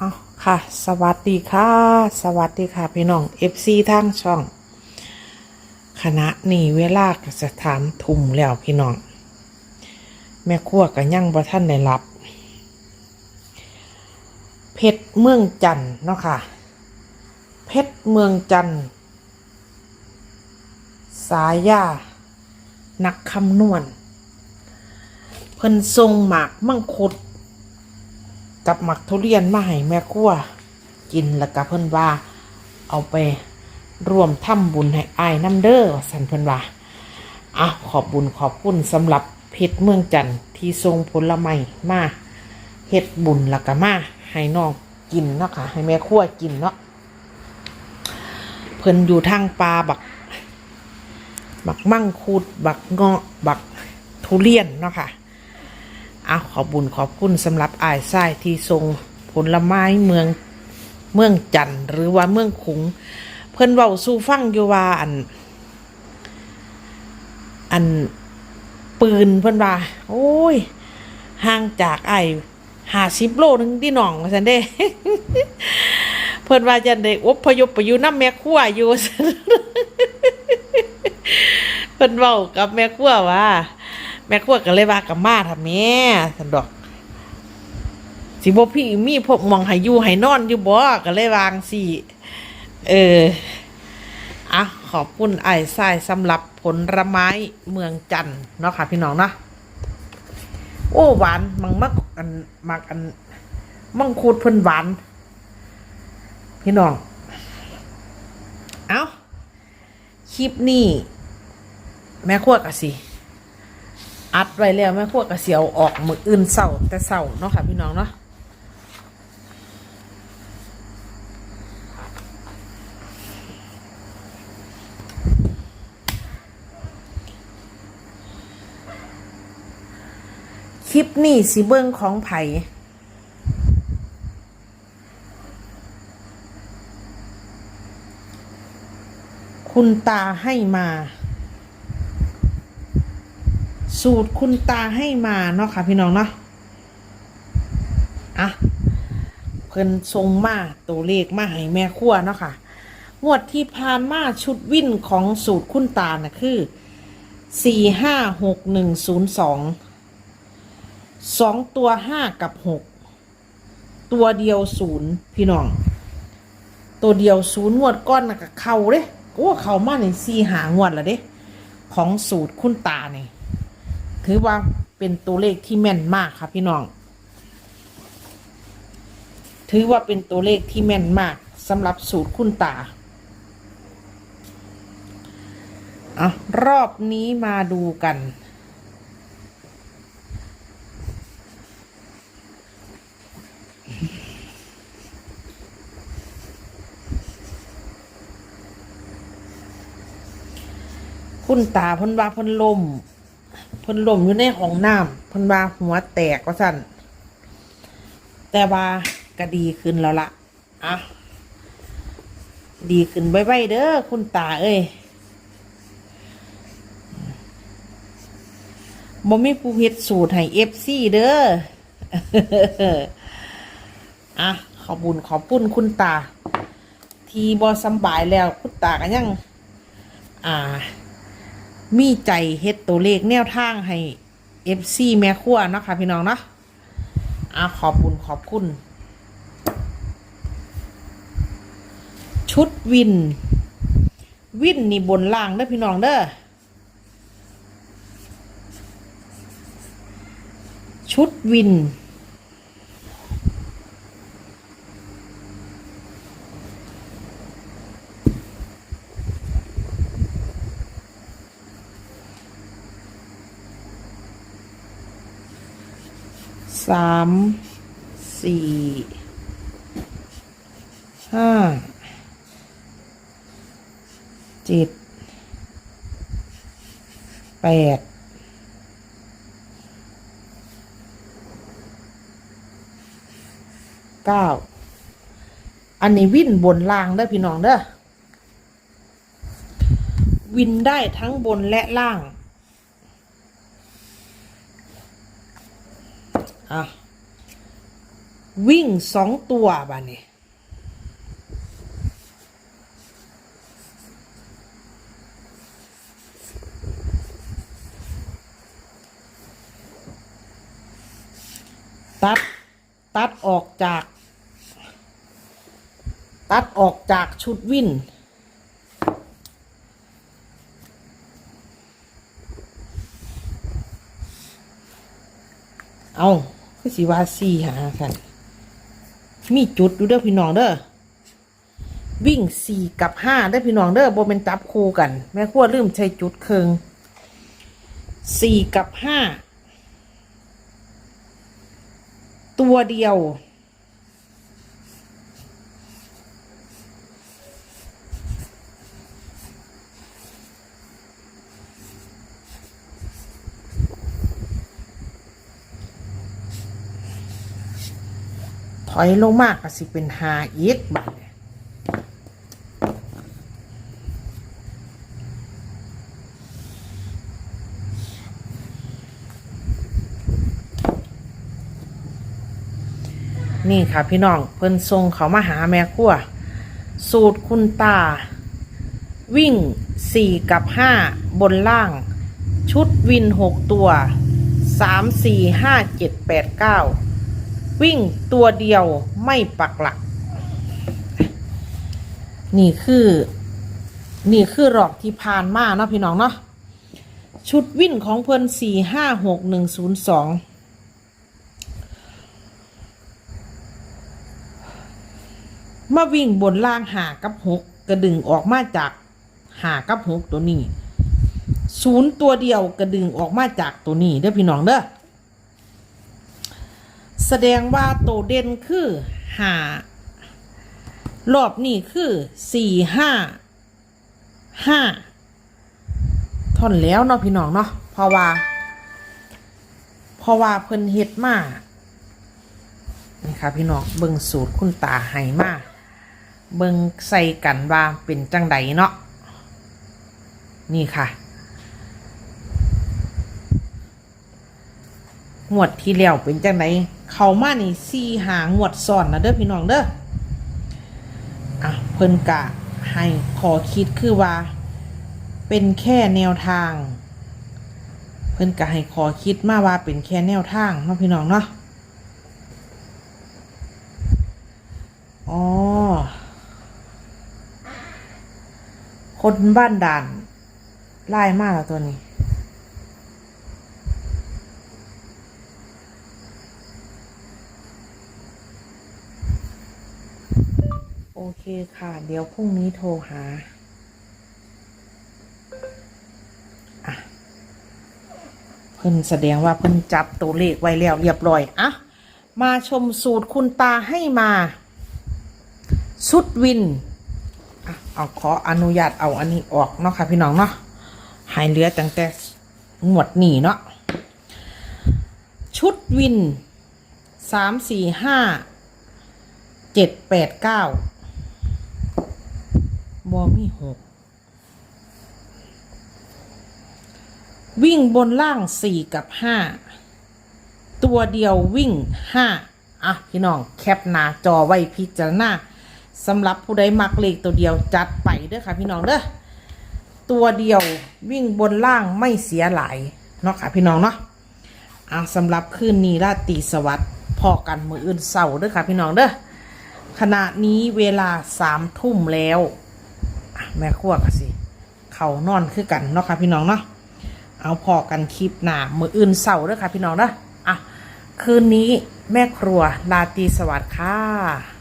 เอาค่ะ สวัสดีค่ะ สวัสดีค่ะ พี่น้อง FC ทางช่อง คณะนี่เวลาก็จะถามทุ่มแล้วพี่น้อง แม่ครัวก็ยังบ่ท่านได้รับ เพชรเมืองจันน์เนาะค่ะ เพชรเมืองจันทน์สายา นักคำนวณ เพิ่นทรงหมากมังคุด กับหมักทุเรียนมาให้แม่ครัวกินแล้วก็เพิ่นว่าเอาไปร่วมทำบุญให้อายน้ำเด้อสันเพิ่นว่าอะขอบบุญขอบคุณสำหรับเพชรเมืองจันทน์ที่ทรงผลไม้มาเฮ็ดบุญแล้วก็มาให้น้องกินเนาะค่ะให้แม่ครัวกินเนาะเพิ่นอยู่ทางป่าบัก บักมั่งคุดบักเงาะบักทุเรียนเนาะค่ะ อะขอบุญขอบคุณสำหรับอายไส้ที่ทรงผลไม้เมืองเมืองจันทน์หรือว่าเมืองขุง เพิ่นเว้าสู่ฟังอยู่ว่าอัน อันปืนเพิ่นว่า โอ้ยห่างจากไอ้ห้าสิบโลนึงที่หนองว่าซั่นเด้เพิ่นว่าจันได้อพยพไปอยู่น้ำแม่ครัวอยู่เพิ่นเว้ากับแม่ครัวว่า แม่ครัวก็เลยว่ากับมาทำแม่สันดอกสิบ่พี่มีพวกมองให้อยู่ให้นอนอยู่บ่ก็เลยวางสิเอออะขอบคุณไอ้ทรายสำหรับผลไม้เมืองจันทน์เนาะค่ะพี่น้องเนาะโอ้หวานมังมักอันมักอันมังคุดเพิ่นหวาน พี่น้อง เอาคลิปนี้ แม่ครัวกะสิ อัดไว้แล้วแม่ครัวกระเสียวออกมืออื่นเสาแต่เสาเนาะค่ะพี่น้องเนาะคลิปนี้สิเบิ้งของไผ่คุณตาให้มา สูตรคุณตาให้มาเนาะค่ะพี่น้องเนาะอะเพิ่นทรงมาตัวเลขมาให้แม่ครัวเนาะค่ะงวดที่ผ่านมาชุดวิ่นของสูตรคุณตาน่ะคือสี่ห้าหกหนึ่งศูนย์สองสองตัวห้ากับหกตัวเดียวศูนย์พี่น้อง ตัวเดียวศูนย์งวดก้อนน่ะกับเข่าเด้โอ้เข่ามาในสี่หางวดละเด้ ของสูตรคุณตาเนี่ย ถือว่าเป็นตัวเลขที่แม่นมากครับพี่น้อง ถือว่าเป็นตัวเลขที่แม่นมากสำหรับสูตรคุณตาอะรอบนี้มาดูกัน คุณตาพ่นว่าพ่นลม พิ่นล้มอยู่ในห้องน้ำเพิ่นว่าหัวแตกว่าสั่นแต่ว่าก็ดีขึ้นแล้วละอะดีขึ้นไวๆเด้อคุณตาเอ้ยบ่มีผู้เฮ็ดสูตรให้เอฟซีเด้ออะขอบุญขอบปุ้นคุณตา ทีบ่สบายแล้วคุณตาก็ยัง อ่า มีใจเฮ็ดตัวเลขแนวทางให้ FC แม่ครัวเนาะค่ะพี่น้องเนาะอะขอบคุณขอบคุณ ชุดวิน วินนี่บนล่างเด้อพี่น้องเด้อชุดวิน สามสี่ห้าเจ็ดแปดเก้าอันนี้วิ่นบนล่างเด้อพี่น้องเด้อวินได้ทั้งบนและล่าง อะวิ่งสองตัวบ้านี้ตัด ตัดออกจาก ตัดออกจากชุดวิ่นเอา คือสีว่าสี่หากันมีจุดดูเด้อพี่น้องเด้อวิ่งสี่กับห้าได้อพี่น้องเด้อโบเป็นจับคู่กัน แม่ขั้วลืมใช้จุดเคืองสี่กับห้าตัวเดียว อยลงมากก็สิเป็นหาอีกบัดเนี่ยนี่ค่ะพี่น้องเพิ่นทรงเขามาหาแม่ขั้วสูตรคุณตา วิ่งสี่กับห้าบนล่าง ชุดวินหกตัวสามสี่ห้าเจ็ดแปดเก้า วิ่งตัวเดียวไม่ปักหลัก นี่คือ นี่คือรอบที่ผ่านมาเนาะพี่น้องเนาะชุดวิ่นของเพิ่นสี่ห้าหกหนึ่งศูนย์สองมาวิ่งบนล่างหากับหกกระดึงออกมาจากหากับหกตัวนี้ศูนย์ตัวเดียวกระดึงออกมาจากตัวนี้เด้อพี่น้องเด้อ แสดงว่าโตวเด่นคือหารอบนี้คือสี่ห้าห้าท่อนแล้วเนาะพี่น้องเนาะเพราะว่าเพราะว่าเพิ่นเฮ็ดมานี่ค่ะพี่น้องเบิ่งสูตรคุณตาให้มาเบิ่งใส่กันว่าเป็นจังใดเนาะนี่ค่ะงวดที่แล้วเป็นจังได เขามานี่สี่หางวดซ้อนนะเด้อพี่น้องเด้ออะเพิ่นกะให้ขอคิดคือว่า เป็นแค่แนวทาง เพิ่นกะให้ขอคิดมาว่าเป็นแค่แนวทางเนาะพี่น้องเนาะอ๋อคนบ้านด่านไล่มากแล้วตัวนี้ โอเคค่ะ เดี๋ยวพรุ่งนี้โทรหาอะเพิ่นแสดงว่าเพิ่นจับตัวเลขไว้แล้วเรียบร้อยอะมาชมสูตรคุณตาให้มาสุดวินอะเอาขออนุญาตเอาอันนี้ออกเนาะค่ะพี่น้องเนาะหายเหลือตั้งแต่หมวดหนีเนาะชุดวินสามสี่ห้าเจ็ดแปดเก้า บอมีหกวิ่งบนล่างสี่กับห้าตัวเดียววิ่งห้าอะพี่น้องแคปหน้าจอไว้พิจารณาสำหรับผู้ใดมักเลขตัวเดียวจัดไปเด้อค่ะพี่น้องเด้อตัวเดียววิ่งบนล่างไม่เสียหลายเนาะค่ะพี่น้องเนาะอะสำหรับคืนนี้ราตรีสวัสดิ์พอกันมืออื่นเสาร์เด้อค่ะพี่น้องเด้อขณะนี้เวลาสามทุ่มแล้ว แม่ขั้วกสิเขานอนคือกันเนาะค่ะพี่น้องเนาะเอาพอกันคลิปหนามืออื่นเสาร์เด้อค่ะพี่น้องเนาะอะคืนนี้แม่ครัวลาตีสวัสดิ์ค่ะ